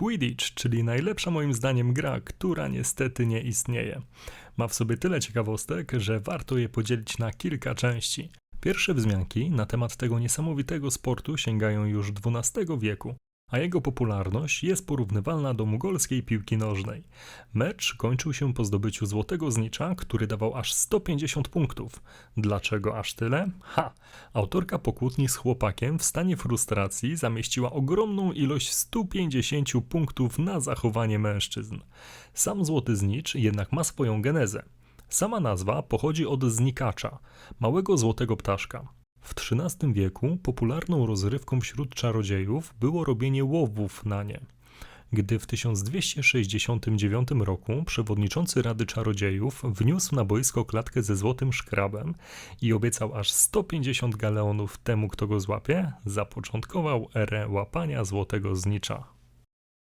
Quidditch, czyli najlepsza moim zdaniem gra, która niestety nie istnieje. Ma w sobie tyle ciekawostek, że warto je podzielić na kilka części. Pierwsze wzmianki na temat tego niesamowitego sportu sięgają już XII wieku, a jego popularność jest porównywalna do mugolskiej piłki nożnej. Mecz kończył się po zdobyciu złotego znicza, który dawał aż 150 punktów. Dlaczego aż tyle? Ha! Autorka pokłótni z chłopakiem w stanie frustracji zamieściła ogromną ilość 150 punktów na zachowanie mężczyzn. Sam złoty znicz jednak ma swoją genezę. Sama nazwa pochodzi od znikacza, małego złotego ptaszka. W XIII wieku popularną rozrywką wśród czarodziejów było robienie łowów na nie. Gdy w 1269 roku przewodniczący Rady Czarodziejów wniósł na boisko klatkę ze złotym szkrabem i obiecał aż 150 galeonów temu, kto go złapie, zapoczątkował erę łapania złotego znicza.